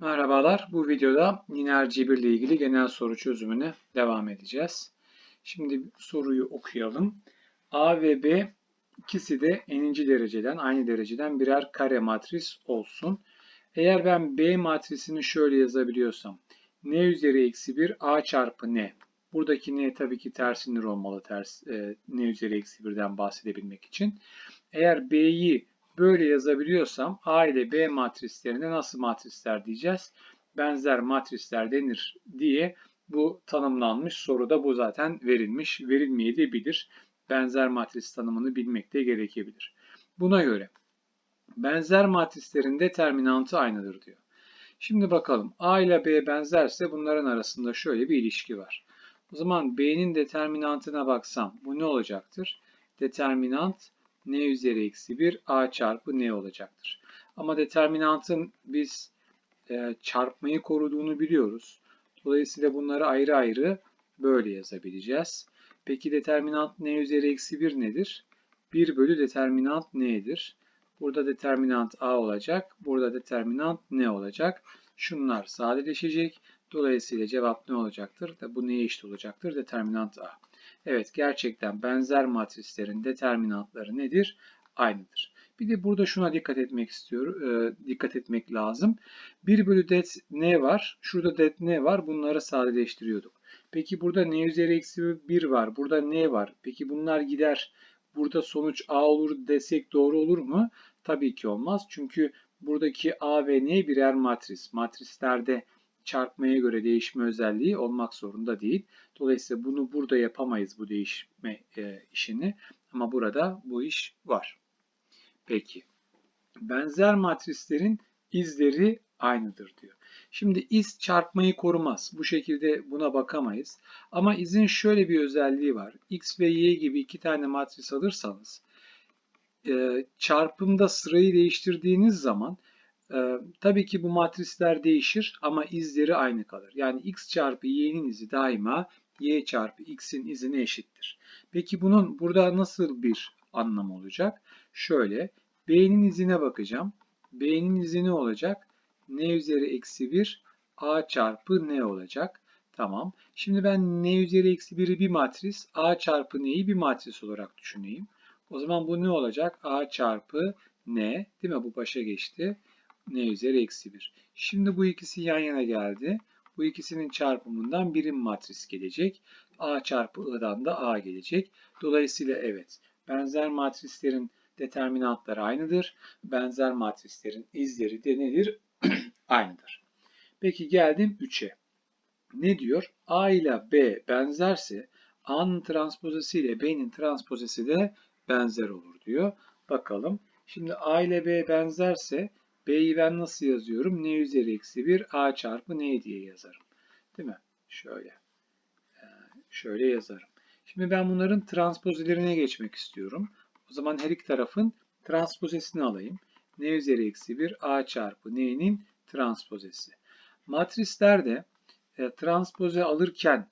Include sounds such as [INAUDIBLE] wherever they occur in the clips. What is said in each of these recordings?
Merhabalar. Bu videoda yine RGB ile ilgili genel soru çözümüne devam edeceğiz. Şimdi soruyu okuyalım. A ve B ikisi de n'inci dereceden, aynı dereceden birer kare matris olsun. Eğer ben B matrisini şöyle yazabiliyorsam n üzeri eksi 1 a çarpı n. Buradaki n tabii ki ters sinir olmalı ters e, n üzeri eksi 1'den bahsedebilmek için. Eğer B'yi böyle yazabiliyorsam A ile B matrislerine nasıl matrisler diyeceğiz? Benzer matrisler denir diye bu tanımlanmış soruda bu zaten verilmiş. Verilmeyebilir. Benzer matris tanımını bilmek de gerekebilir. Buna göre benzer matrislerin determinantı aynıdır diyor. Şimdi bakalım A ile B benzerse bunların arasında şöyle bir ilişki var. O zaman B'nin determinantına baksam bu ne olacaktır? Determinant n üzeri eksi 1 a çarpı n olacaktır. Ama determinantın biz e, çarpmayı koruduğunu biliyoruz. Dolayısıyla bunları ayrı ayrı böyle yazabileceğiz. Peki determinant n üzeri eksi 1 nedir? 1 bölü determinant n'dir. Burada determinant a olacak. Burada determinant n olacak. Şunlar sadeleşecek. Dolayısıyla cevap ne olacaktır? Bu neye eşit olacaktır? Determinant a. Evet gerçekten benzer matrislerin determinantları nedir? Aynıdır. Bir de burada şuna dikkat etmek istiyorum. E, dikkat etmek lazım. 1 bölü det n var. Şurada det n var. Bunları sadeleştiriyorduk. Peki burada n üzeri eksi 1 var. Burada n var. Peki bunlar gider. Burada sonuç a olur desek doğru olur mu? Tabii ki olmaz. Çünkü buradaki a ve n birer matris. Matrislerde çarpmaya göre değişme özelliği olmak zorunda değil. Dolayısıyla bunu burada yapamayız bu değişme e, işini ama burada bu iş var. Peki. Benzer matrislerin izleri aynıdır diyor. Şimdi iz çarpmayı korumaz. Bu şekilde buna bakamayız. Ama izin şöyle bir özelliği var. X ve Y gibi iki tane matris alırsanız e, çarpımda sırayı değiştirdiğiniz zaman ee, tabii ki bu matrisler değişir ama izleri aynı kalır. Yani x çarpı y'nin izi daima y çarpı x'in izine eşittir. Peki bunun burada nasıl bir anlamı olacak? Şöyle b'nin izine bakacağım. b'nin izi ne olacak? n üzeri eksi 1 a çarpı n olacak. Tamam. Şimdi ben n üzeri eksi 1'i bir matris, a çarpı n'yi bir matris olarak düşüneyim. O zaman bu ne olacak? a çarpı n, değil mi? Bu başa geçti n üzeri eksi 1. Şimdi bu ikisi yan yana geldi. Bu ikisinin çarpımından birim matris gelecek. A çarpı I'dan da A gelecek. Dolayısıyla evet benzer matrislerin determinantları aynıdır. Benzer matrislerin izleri de nedir? [CLEARS THROAT] aynıdır. Peki geldim 3'e. Ne diyor? A ile B benzerse A'nın transpozesi ile B'nin transpozesi de benzer olur diyor. Bakalım. Şimdi A ile B benzerse B'yi ben nasıl yazıyorum? N üzeri eksi 1 A çarpı N diye yazarım. Değil mi? Şöyle. Ee, şöyle yazarım. Şimdi ben bunların transpozilerine geçmek istiyorum. O zaman her iki tarafın transpozesini alayım. N üzeri eksi 1 A çarpı N'nin transpozesi. Matrislerde e, transpoze alırken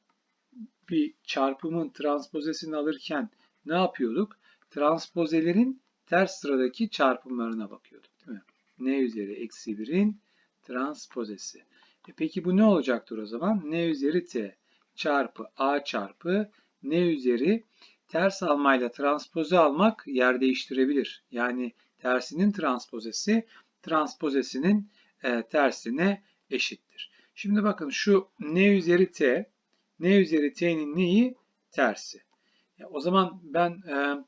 bir çarpımın transpozesini alırken ne yapıyorduk? Transpozelerin ters sıradaki çarpımlarına bakıyorduk? N üzeri eksi 1'in transpozesi. E peki bu ne olacaktır o zaman? n üzeri t çarpı a çarpı n üzeri ters almayla transpoze almak yer değiştirebilir. Yani tersinin transpozesi transpozesinin e, tersine eşittir. Şimdi bakın şu n üzeri t n üzeri t'nin neyi? Tersi. Ya o zaman ben e,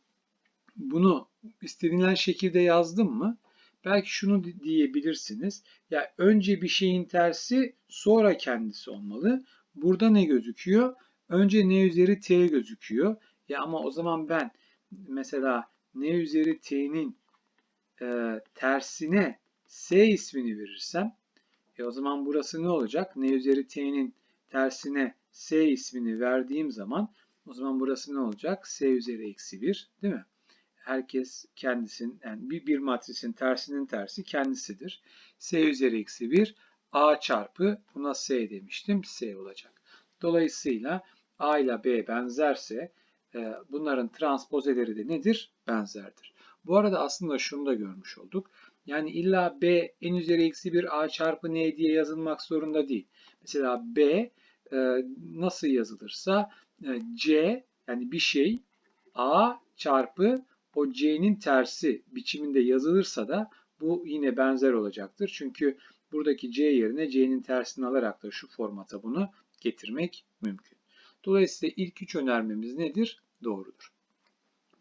bunu istenilen şekilde yazdım mı? Belki şunu diyebilirsiniz. Ya önce bir şeyin tersi sonra kendisi olmalı. Burada ne gözüküyor? Önce n üzeri t gözüküyor. Ya ama o zaman ben mesela n üzeri t'nin e, tersine s ismini verirsem e o zaman burası ne olacak? n üzeri t'nin tersine s ismini verdiğim zaman o zaman burası ne olacak? s üzeri eksi 1 değil mi? Herkes kendisin yani bir, bir matrisin tersinin tersi kendisidir. S üzeri eksi 1 A çarpı buna S demiştim. S olacak. Dolayısıyla A ile B benzerse e, bunların transpozeleri de nedir? Benzerdir. Bu arada aslında şunu da görmüş olduk. Yani illa B n üzeri eksi 1 A çarpı N diye yazılmak zorunda değil. Mesela B e, nasıl yazılırsa e, C yani bir şey A çarpı o C'nin tersi biçiminde yazılırsa da bu yine benzer olacaktır. Çünkü buradaki C yerine C'nin tersini alarak da şu formata bunu getirmek mümkün. Dolayısıyla ilk üç önermemiz nedir? Doğrudur.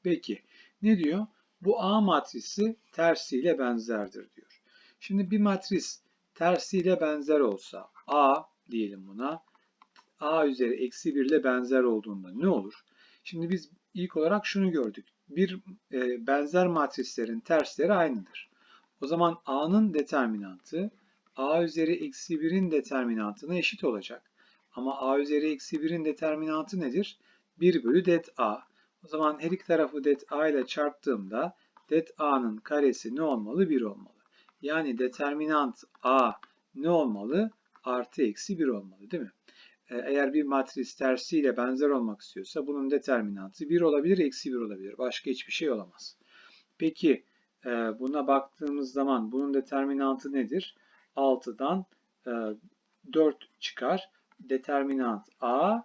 Peki ne diyor? Bu A matrisi tersiyle benzerdir diyor. Şimdi bir matris tersiyle benzer olsa A diyelim buna A üzeri eksi 1 ile benzer olduğunda ne olur? Şimdi biz ilk olarak şunu gördük. Bir e, benzer matrislerin tersleri aynıdır. O zaman A'nın determinantı A üzeri eksi 1'in determinantına eşit olacak. Ama A üzeri eksi 1'in determinantı nedir? 1 bölü det A. O zaman her iki tarafı det A ile çarptığımda det A'nın karesi ne olmalı? 1 olmalı. Yani determinant A ne olmalı? Artı eksi 1 olmalı değil mi? E, eğer bir matris tersiyle benzer olmak istiyorsa bunun determinantı 1 olabilir, eksi 1 olabilir. Başka hiçbir şey olamaz. Peki e, buna baktığımız zaman bunun determinantı nedir? 6'dan 4 e, çıkar. Determinant A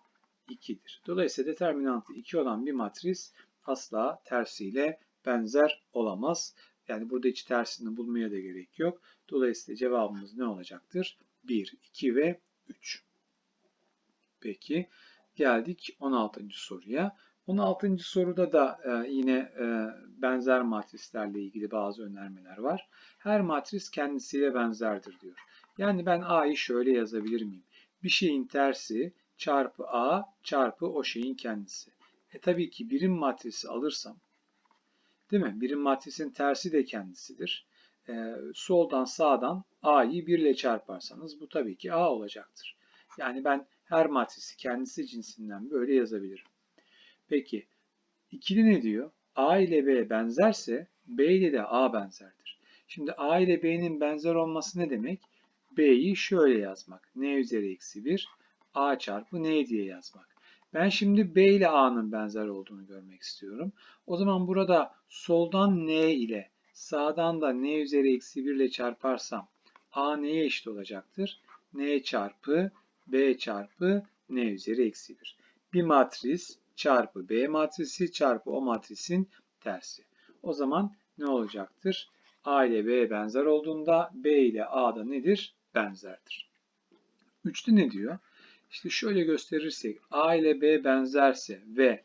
2'dir. Dolayısıyla determinantı 2 olan bir matris asla tersiyle benzer olamaz. Yani burada hiç tersini bulmaya da gerek yok. Dolayısıyla cevabımız ne olacaktır? 1, 2 ve 3. Peki geldik 16. soruya. 16. soruda da e, yine e, benzer matrislerle ilgili bazı önermeler var. Her matris kendisiyle benzerdir diyor. Yani ben A'yı şöyle yazabilir miyim? Bir şeyin tersi çarpı A çarpı o şeyin kendisi. E tabii ki birim matrisi alırsam, değil mi? Birim matrisin tersi de kendisidir. E, soldan sağdan A'yı 1 ile çarparsanız bu tabii ki A olacaktır. Yani ben her matrisi kendisi cinsinden böyle yazabilirim. Peki ikili ne diyor? A ile B benzerse B ile de A benzerdir. Şimdi A ile B'nin benzer olması ne demek? B'yi şöyle yazmak. N üzeri eksi 1 A çarpı N diye yazmak. Ben şimdi B ile A'nın benzer olduğunu görmek istiyorum. O zaman burada soldan N ile sağdan da N üzeri eksi 1 ile çarparsam A neye eşit olacaktır? N çarpı B çarpı N üzeri eksi 1. Bir matris çarpı B matrisi çarpı o matrisin tersi. O zaman ne olacaktır? A ile B benzer olduğunda B ile A da nedir? Benzerdir. Üçlü ne diyor? İşte şöyle gösterirsek A ile B benzerse ve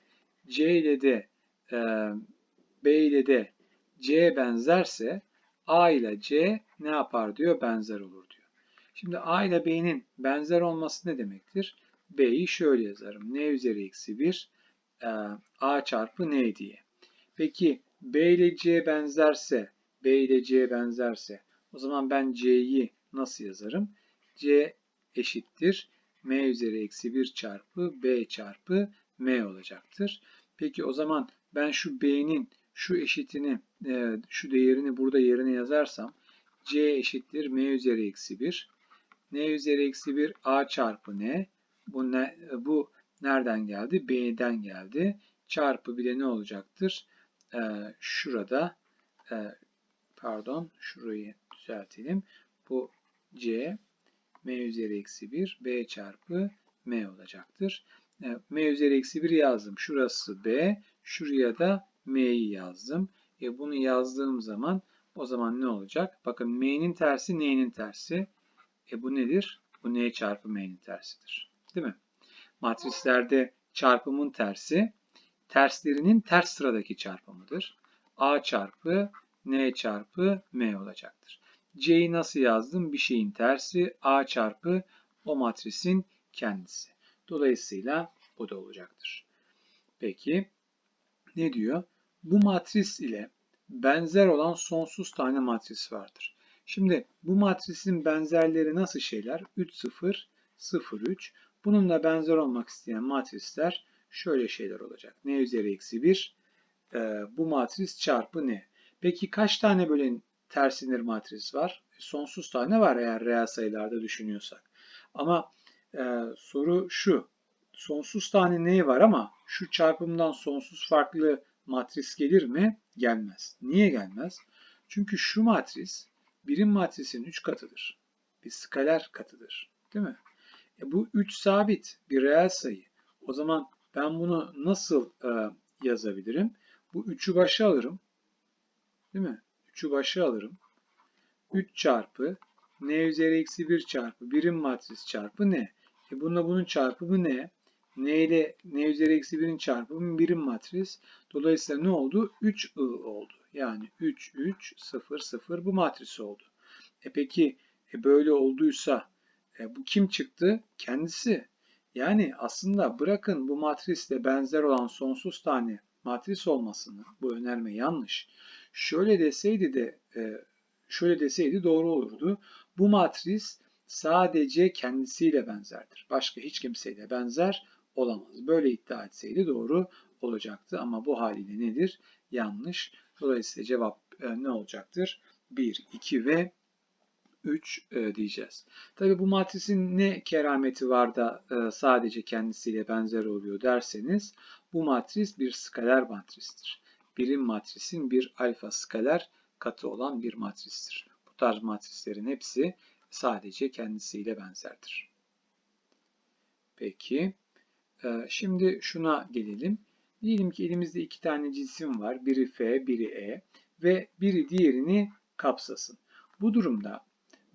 C ile de e, B ile de C benzerse A ile C ne yapar diyor? Benzer olur. Şimdi A ile B'nin benzer olması ne demektir? B'yi şöyle yazarım. N üzeri eksi 1 e, A çarpı N diye. Peki B ile C benzerse, B ile C benzerse o zaman ben C'yi nasıl yazarım? C eşittir M üzeri eksi 1 çarpı B çarpı M olacaktır. Peki o zaman ben şu B'nin şu eşitini, e, şu değerini burada yerine yazarsam C eşittir M üzeri eksi 1. N üzeri eksi 1 A çarpı N. Bu, ne, bu nereden geldi? B'den geldi. Çarpı bir de ne olacaktır? Ee, şurada e, pardon şurayı düzeltelim. Bu C M üzeri eksi 1 B çarpı M olacaktır. E, M üzeri eksi 1 yazdım. Şurası B. Şuraya da M'yi yazdım. E, bunu yazdığım zaman o zaman ne olacak? Bakın M'nin tersi N'nin tersi. E bu nedir? Bu N çarpı M'nin tersidir. Değil mi? Matrislerde çarpımın tersi terslerinin ters sıradaki çarpımıdır. A çarpı N çarpı M olacaktır. C'yi nasıl yazdım? Bir şeyin tersi A çarpı o matrisin kendisi. Dolayısıyla bu da olacaktır. Peki ne diyor? Bu matris ile benzer olan sonsuz tane matris vardır. Şimdi bu matrisin benzerleri nasıl şeyler? 3, 0, 0, 3. Bununla benzer olmak isteyen matrisler şöyle şeyler olacak. N üzeri eksi 1 e, bu matris çarpı n. Peki kaç tane böyle tersinir matris var? E, sonsuz tane var eğer reel sayılarda düşünüyorsak. Ama e, soru şu. Sonsuz tane neyi var ama şu çarpımdan sonsuz farklı matris gelir mi? Gelmez. Niye gelmez? Çünkü şu matris birim matrisin 3 katıdır. Bir skaler katıdır. Değil mi? E bu 3 sabit bir reel sayı. O zaman ben bunu nasıl e, yazabilirim? Bu 3'ü başa alırım. Değil mi? 3'ü başa alırım. 3 çarpı n üzeri eksi 1 çarpı birim matris çarpı n. E bununla bunun çarpımı ne? n ile n üzeri eksi 1'in çarpımı birim matris. Dolayısıyla ne oldu? 3i oldu. Yani 3, 3, 0, 0 bu matris oldu. E peki e böyle olduysa e bu kim çıktı? Kendisi. Yani aslında bırakın bu matrisle benzer olan sonsuz tane matris olmasını, bu önerme yanlış. Şöyle deseydi de e, şöyle deseydi doğru olurdu. Bu matris sadece kendisiyle benzerdir. Başka hiç kimseyle benzer olamaz. Böyle iddia etseydi doğru olacaktı ama bu haliyle nedir? Yanlış. Dolayısıyla cevap e, ne olacaktır? 1, 2 ve 3 e, diyeceğiz. Tabi bu matrisin ne kerameti var da e, sadece kendisiyle benzer oluyor derseniz bu matris bir skaler matristir. Birim matrisin bir alfa skaler katı olan bir matristir. Bu tarz matrislerin hepsi sadece kendisiyle benzerdir. Peki, şimdi şuna gelelim. Diyelim ki elimizde iki tane cisim var. Biri F, biri E ve biri diğerini kapsasın. Bu durumda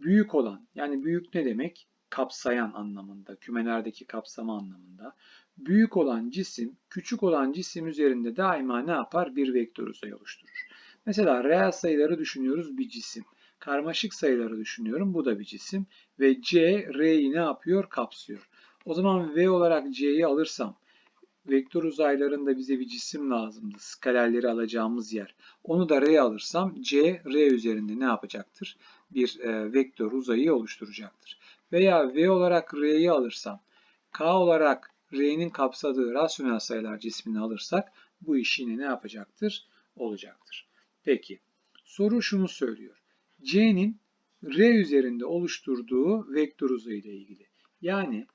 büyük olan, yani büyük ne demek? Kapsayan anlamında, kümelerdeki kapsama anlamında. Büyük olan cisim, küçük olan cisim üzerinde daima ne yapar? Bir vektör uzay oluşturur. Mesela reel sayıları düşünüyoruz bir cisim. Karmaşık sayıları düşünüyorum. Bu da bir cisim. Ve C, R'yi ne yapıyor? Kapsıyor. O zaman V olarak C'yi alırsam, vektör uzaylarında bize bir cisim lazımdı. Skalerleri alacağımız yer. Onu da R alırsam C, R üzerinde ne yapacaktır? Bir e, vektör uzayı oluşturacaktır. Veya V olarak R'yi alırsam, K olarak R'nin kapsadığı rasyonel sayılar cismini alırsak bu iş yine ne yapacaktır? Olacaktır. Peki, soru şunu söylüyor. C'nin R üzerinde oluşturduğu vektör uzayı ile ilgili. Yani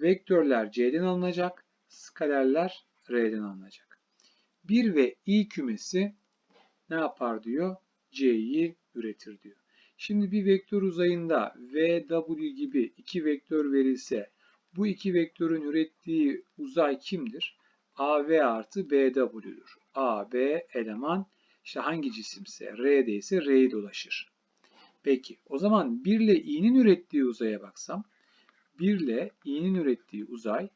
vektörler C'den alınacak, skalerler R'den alınacak. 1 ve i kümesi ne yapar diyor? C'yi üretir diyor. Şimdi bir vektör uzayında v, w gibi iki vektör verilse bu iki vektörün ürettiği uzay kimdir? AV artı BW'dur. AB eleman işte hangi cisimse R'de ise R'ye dolaşır. Peki o zaman 1 ile i'nin ürettiği uzaya baksam 1 ile i'nin ürettiği uzay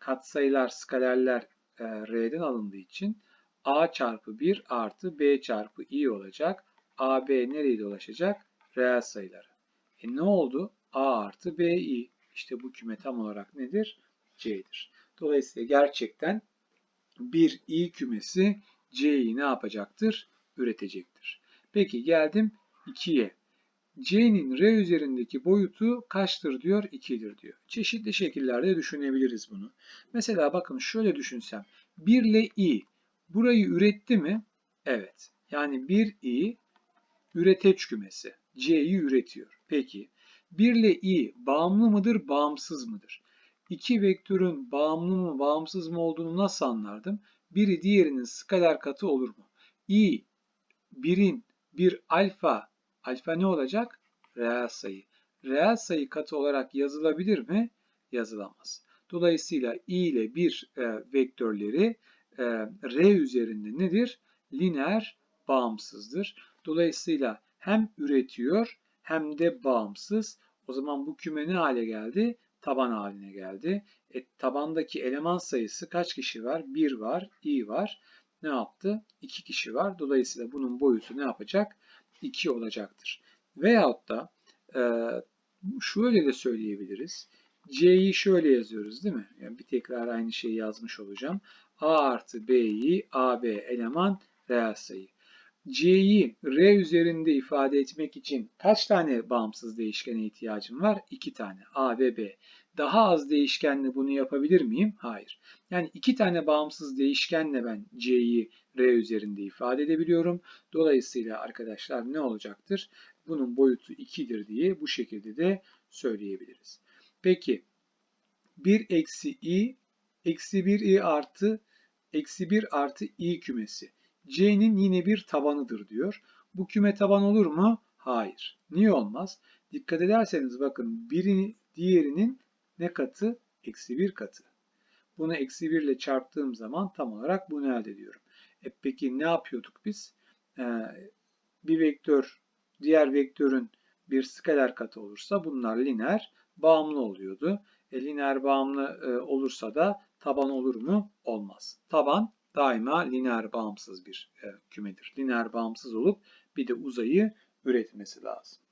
katsayılar, skalerler e, R'den alındığı için A çarpı 1 artı B çarpı i olacak. AB nereye dolaşacak? Reel sayıları. E ne oldu? A artı BI. İşte bu küme tam olarak nedir? C'dir. Dolayısıyla gerçekten bir i kümesi C'yi ne yapacaktır? Üretecektir. Peki geldim 2'ye. C'nin R üzerindeki boyutu kaçtır diyor? 2'dir diyor. Çeşitli şekillerde düşünebiliriz bunu. Mesela bakın şöyle düşünsem. 1 ile i burayı üretti mi? Evet. Yani 1 i üreteç kümesi. C'yi üretiyor. Peki 1 ile i bağımlı mıdır, bağımsız mıdır? İki vektörün bağımlı mı, bağımsız mı olduğunu nasıl anlardım? Biri diğerinin skaler katı olur mu? i birin bir alfa Alfa ne olacak? Reel sayı. Reel sayı katı olarak yazılabilir mi? Yazılamaz. Dolayısıyla i ile bir e, vektörleri e, r üzerinde nedir? Lineer bağımsızdır. Dolayısıyla hem üretiyor hem de bağımsız. O zaman bu küme ne hale geldi? Taban haline geldi. E, tabandaki eleman sayısı kaç kişi var? 1 var, i var. Ne yaptı? 2 kişi var. Dolayısıyla bunun boyutu ne yapacak? 2 olacaktır. Veyahut da e, şöyle de söyleyebiliriz. C'yi şöyle yazıyoruz değil mi? Yani bir tekrar aynı şeyi yazmış olacağım. A artı B'yi AB eleman reel sayı. C'yi R üzerinde ifade etmek için kaç tane bağımsız değişkene ihtiyacım var? 2 tane. A ve B. Daha az değişkenle bunu yapabilir miyim? Hayır. Yani iki tane bağımsız değişkenle ben C'yi R üzerinde ifade edebiliyorum. Dolayısıyla arkadaşlar ne olacaktır? Bunun boyutu 2'dir diye bu şekilde de söyleyebiliriz. Peki 1 eksi i eksi 1 i artı eksi 1 artı i kümesi. C'nin yine bir tabanıdır diyor. Bu küme taban olur mu? Hayır. Niye olmaz? Dikkat ederseniz bakın biri diğerinin ne katı? Eksi bir katı. Bunu eksi 1 ile çarptığım zaman tam olarak bunu elde ediyorum. E peki ne yapıyorduk biz? Ee, bir vektör diğer vektörün bir skaler katı olursa bunlar lineer bağımlı oluyordu. E, lineer bağımlı e, olursa da taban olur mu? Olmaz. Taban daima lineer bağımsız bir e, kümedir. Lineer bağımsız olup bir de uzayı üretmesi lazım.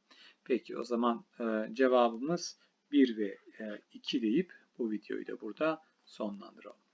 Peki o zaman e, cevabımız 1 ve e, 2 deyip bu videoyu da burada sonlandıralım.